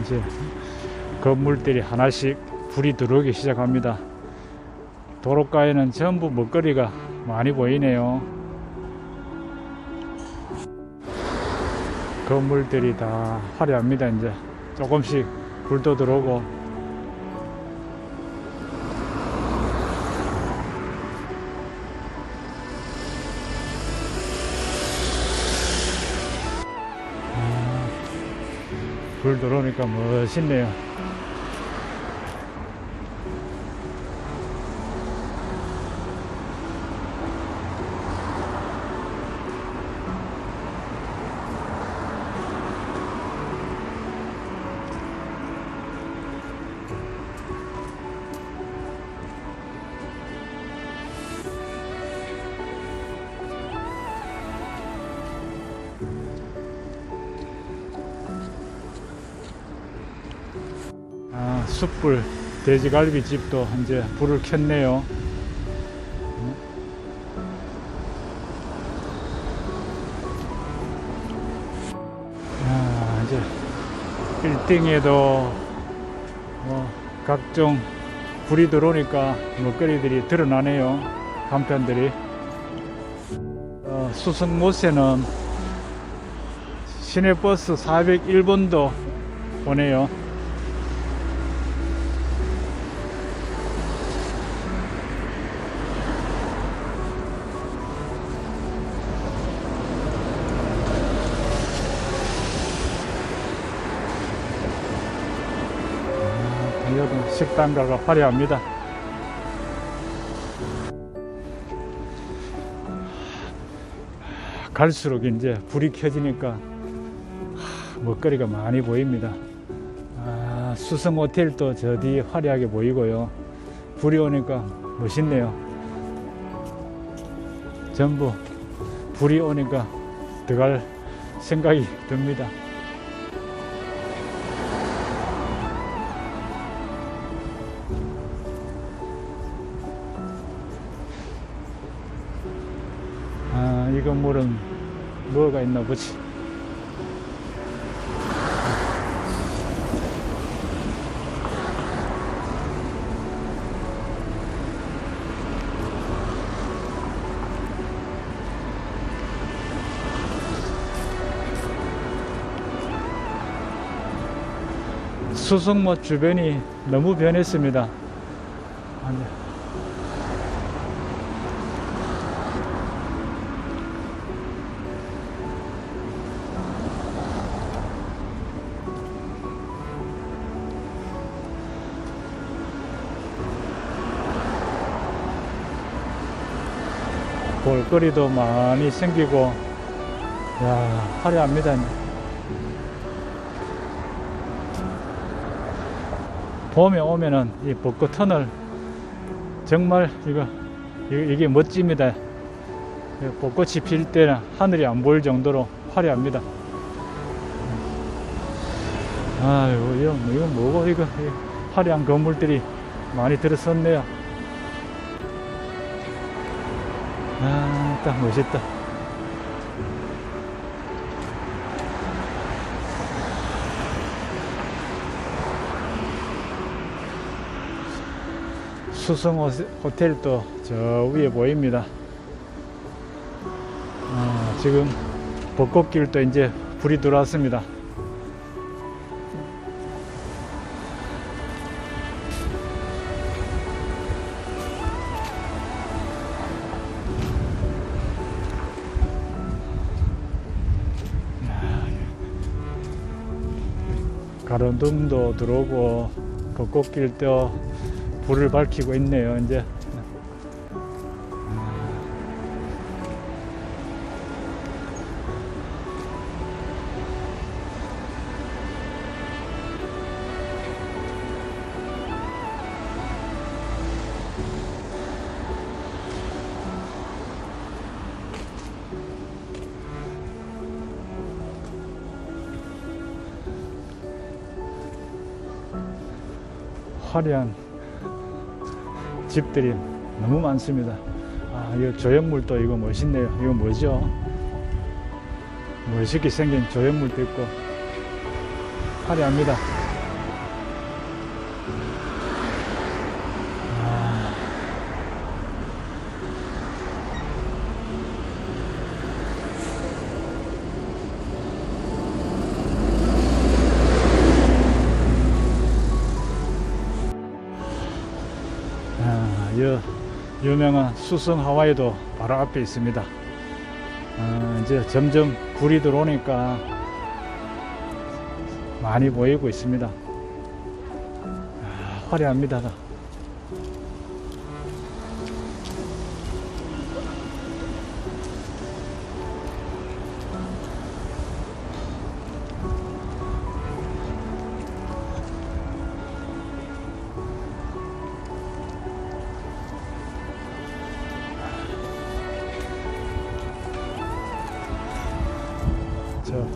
이제 건물들이 하나씩 불이 들어오기 시작합니다. 도로가에는 전부 먹거리가 많이 보이네요. 건물들이 다 화려합니다. 이제 조금씩 불도 들어오고 불 들어오니까 멋있네요. 숯불 돼지갈비 집도 이제 불을 켰네요. 아, 이제 빌딩에도 뭐 각종 불이 들어오니까 먹거리들이 드러나네요. 간편들이. 어, 수성못에는 시내버스 401번도 오네요. 식당가가 화려합니다. 갈수록 이제 불이 켜지니까 먹거리가 많이 보입니다. 아, 수성 호텔도 저 뒤에 화려하게 보이고요. 불이 오니까 멋있네요. 전부 불이 오니까 들어갈 생각이 듭니다. 아, 이 건물은 뭐가 있나 보지. 수성모 주변이 너무 변했습니다. 볼거리도 많이 생기고 야 화려합니다. 봄에 오면은 이 벚꽃 터널 정말 이거 이- 이게 멋집니다. 이 벚꽃이 필 때는 하늘이 안 보일 정도로 화려합니다. 아유 이거, 이거 뭐고 이거 이 화려한 건물들이 많이 들어섰네요 아, 딱 멋있다. 수성 호- 호텔도 저 위에 보입니다. 아, 지금 벚꽃길도 이제 불이 들어왔습니다. 가로등도 들어오고 벚꽃길도 불을 밝히고 있네요. 이제 화려한 집들이 너무 많습니다. 아, 이 조형물도 이거 멋있네요. 이거 뭐죠? 멋있게 생긴 조형물도 있고 화려합니다. 여, 유명한 수성 하와이도 바로 앞에 있습니다. 어, 이제 점점 불이 들어오니까 많이 보이고 있습니다. 아, 화려합니다.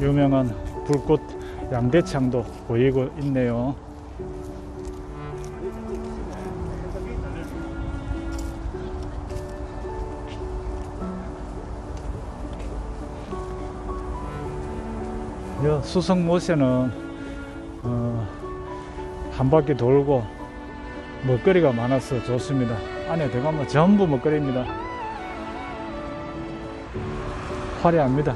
유명한 불꽃 양대창도 보이고 있네요. 여 수성못에는 어, 한 바퀴 돌고 먹거리가 많아서 좋습니다. 안에 들어가면 전부 먹거리입니다. 화려합니다.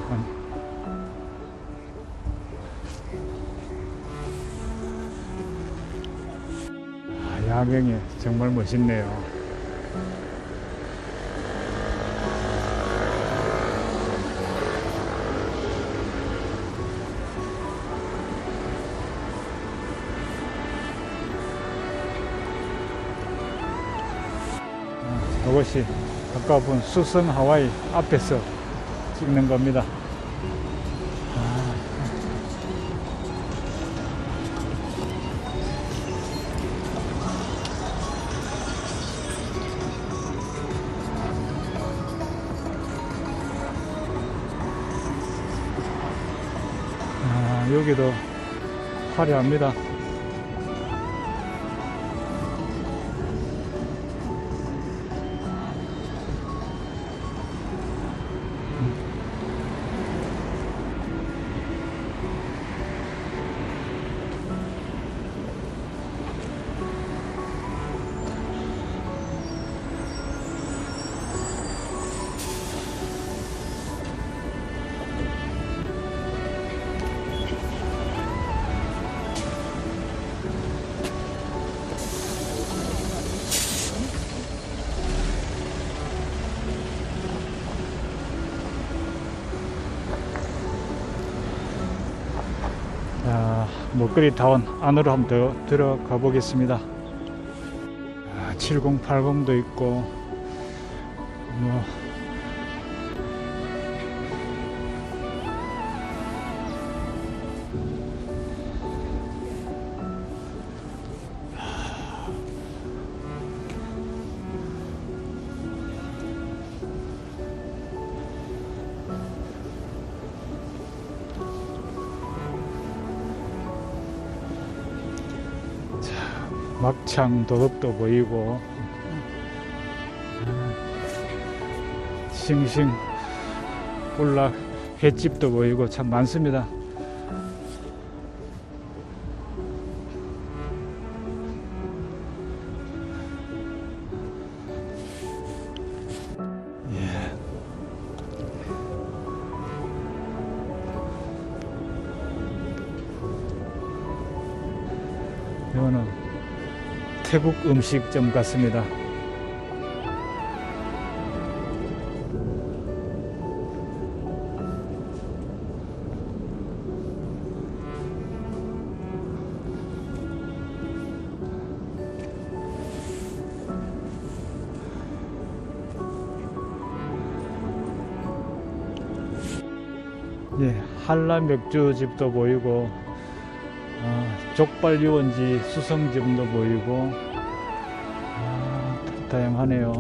야경이 정말 멋있네요. 아, 이것이 본 수성 하와이 앞에서 찍는 겁니다. 여기도 화려합니다. 먹거리 타운 안으로 한번 더 들어가 보겠습니다. 아, 7080도 있고, 뭐, 막창 도덕도 보이고, 아, 싱싱 볼락 횟집도 보이고 참 많습니다. 태국 음식점 같습니다. 예, 한라 맥주집도 보이고 아, 족발 유원지 수성점도 보이고 아, 다양하네요.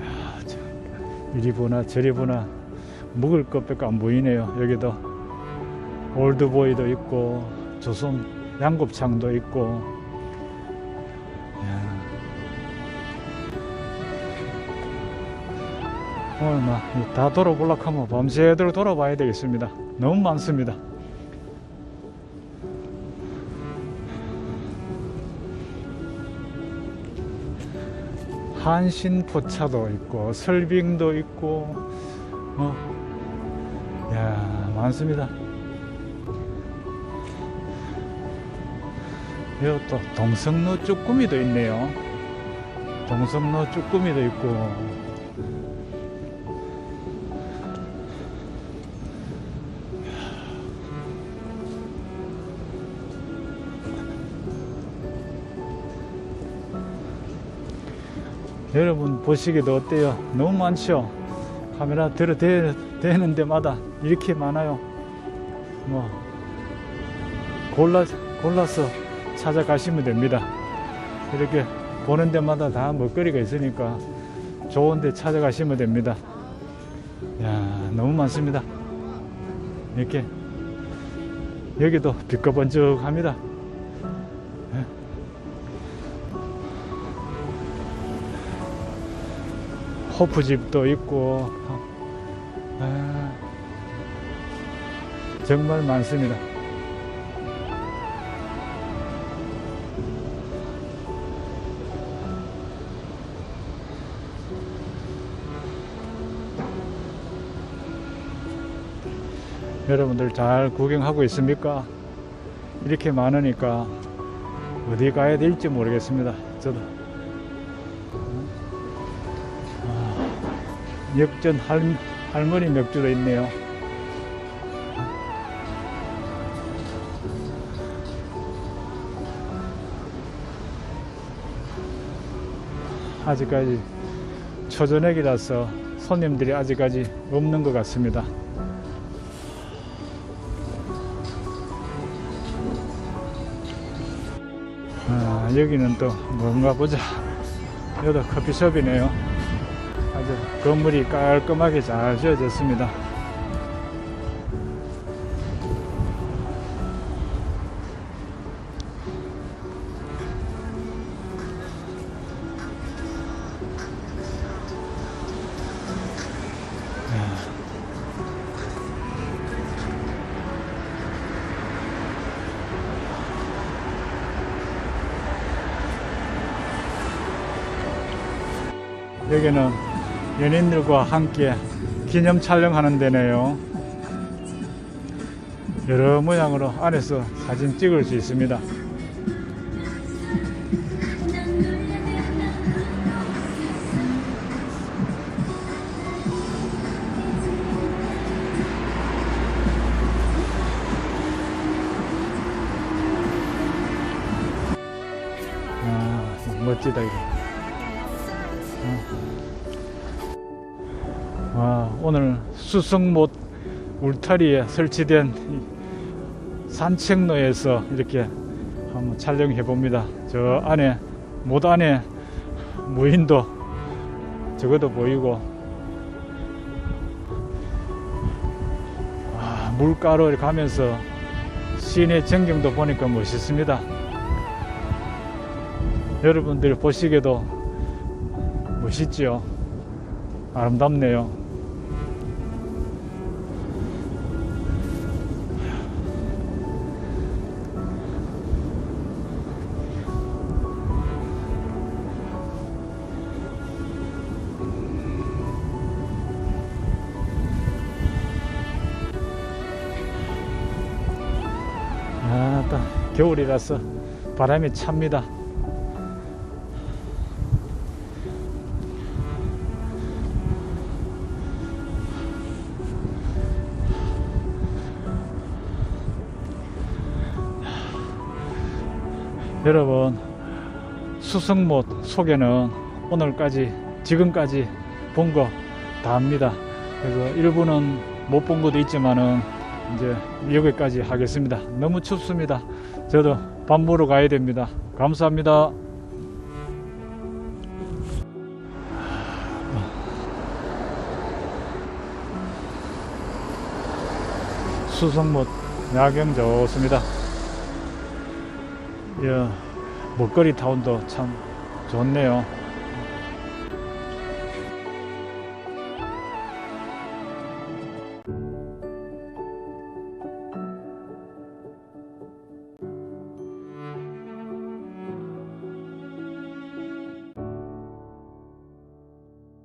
아, 참, 이리 보나 저리 보나 먹을 것밖에 안 보이네요. 여기도 올드보이도 있고 조선 양곱창도 있고 어, 오늘 다 돌아보려고 하면 밤새도록 돌아봐야 되겠습니다. 너무 많습니다. 한신포차도 있고 설빙도 있고 뭐, 야 많습니다. 여기 또 동성로 쭈꾸미도 있네요. 동성로 쭈꾸미도 있고 여러분 보시기도 어때요? 너무 많죠? 카메라 들어대는 데마다 이렇게 많아요. 뭐 골라 골라서 찾아가시면 됩니다. 이렇게 보는 데마다 다 먹거리가 있으니까 좋은 데 찾아가시면 됩니다. 야, 너무 많습니다. 이렇게 여기도 비꺼번쩍합니다. 호프집도 있고 아, 정말 많습니다. 여러분들 잘 구경하고 있습니까? 이렇게 많으니까 어디 가야 될지 모르겠습니다. 저도. 역전 할, 할머니 맥주도 있네요. 아직까지 초저녁이라서 손님들이 아직까지 없는 것 같습니다. 아, 여기는 또 뭔가 보자. 여기도 커피숍이네요. 건물이 깔끔하게 잘 지어졌습니다. 여기는 연인들과 함께 기념 촬영하는 데네요. 여러 모양으로 안에서 사진 찍을 수 있습니다. 아, 멋지다 이거. 오늘 수성못 울타리에 설치된 이 산책로에서 이렇게 한번 촬영해 봅니다. 저 안에 못 안에 무인도 저것도 보이고 와, 물가로 가면서 시내 전경도 보니까 멋있습니다. 여러분들 보시기에도 멋있지요? 아름답네요. 겨울이라서 바람이 찹니다. 여러분 수성못 속에는 오늘까지 지금까지 본 거 다 합니다. 그래서 일부는 못 본 것도 있지만은 이제 여기까지 하겠습니다. 너무 춥습니다. 저도 밥 먹으러 가야 됩니다. 감사합니다. 수성못 야경 좋습니다. 예, 먹거리 타운도 참 좋네요.